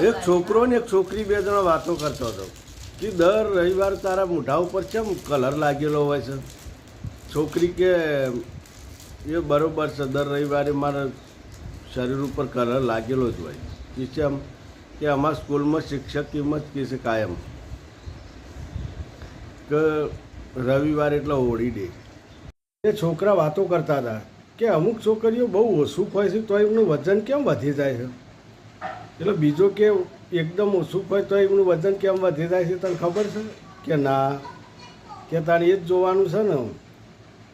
એક છોકરો ને એક છોકરી બે જણા વાતો કરતો હતો. કે દર રવિવાર તારા મોઢા ઉપર કેમ કલર લાગેલો હોય છે? છોકરી કે, એ બરોબર છે, દર રવિવારે મારા શરીર ઉપર કલર લાગેલો જ હોય. કે કેમ? કે અમારા સ્કૂલમાં શિક્ષક કિંમત કે છે કાયમ. કે રવિવાર એટલે હોળી ડે. એ છોકરા વાતો કરતા હતા કે અમુક છોકરીઓ બહુ ઓછું હોય છે, તો એમનું વજન કેમ વધી જાય છે? એટલે બીજો કે એકદમ ઓછું હોય તો એમનું વજન કેમ વધી જાય છે તને ખબર છે? કે ના. કે તારે એ જ જોવાનું છે ને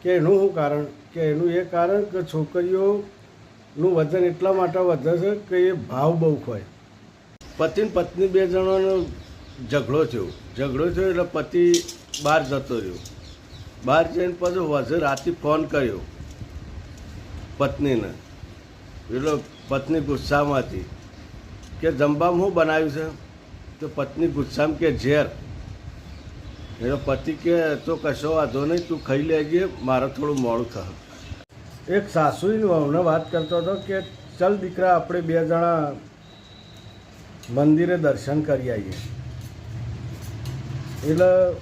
કે એનું શું કારણ? કે એનું એ કારણ કે છોકરીઓનું વજન એટલા માટે વધે છે કે એ ભાવ બહુ હોય પતિ પત્ની બે જણાનો ઝઘડો થયો. ઝઘડો થયો એટલે પતિ બહાર જતો રહ્યો. બહાર જઈને પછી વજે રાતે ફોન કર્યો પત્નીને. એટલે પત્ની ગુસ્સામાં હતી. કે જમવામાં શું બનાવ્યું છે? તો પત્ની ગુસ્સામાં કે, ઝેર. એટલે પતિ કે, તો કશો વાંધો નહીં, તું ખાઈ લેજે, મારે થોડું મોડું થયું એક સાસુની વહુને વાત કરતો હતો કે, ચલ દીકરા, આપણે બે જણા મંદિરે દર્શન કરી આવીએ. એટલે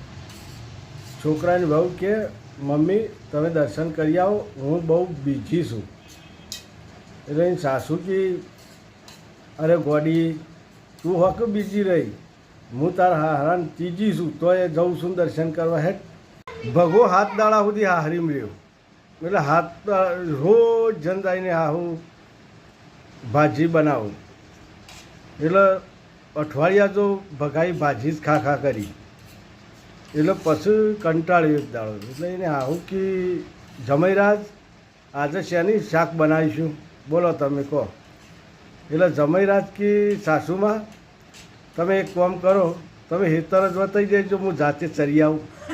છોકરાની વહુ કે, મમ્મી, તમે દર્શન કરી આવો, હું બહુ બીજી છું. એટલે એની સાસુ કે અરે ગોડી, તું હક બીજી રહી. હું તાર હારાન ત્રીજી છું તો એ જઉં છું દર્શન કરવા હેઠ. ભગો હાથ દાડા સુધી હારી રહ્યો. એટલે હાથ રોજ જન જઈને હાહું ભાજી બનાવું. એટલે અઠવાડિયા તો ભગાઈ ભાજી જ ખા ખા કરી. એટલે પછી કંટાળ્યો એક દાડો. એટલે એને આવું કે, જમૈરાજ, આજે શેની શાક બનાવીશું? બોલો તમે કહો. એટલે જમૈરાજ કે સાસુમાં તમે એક કામ કરો, તમે હેતર જ બતાવી દેજો હું જાતે ચરી આવું.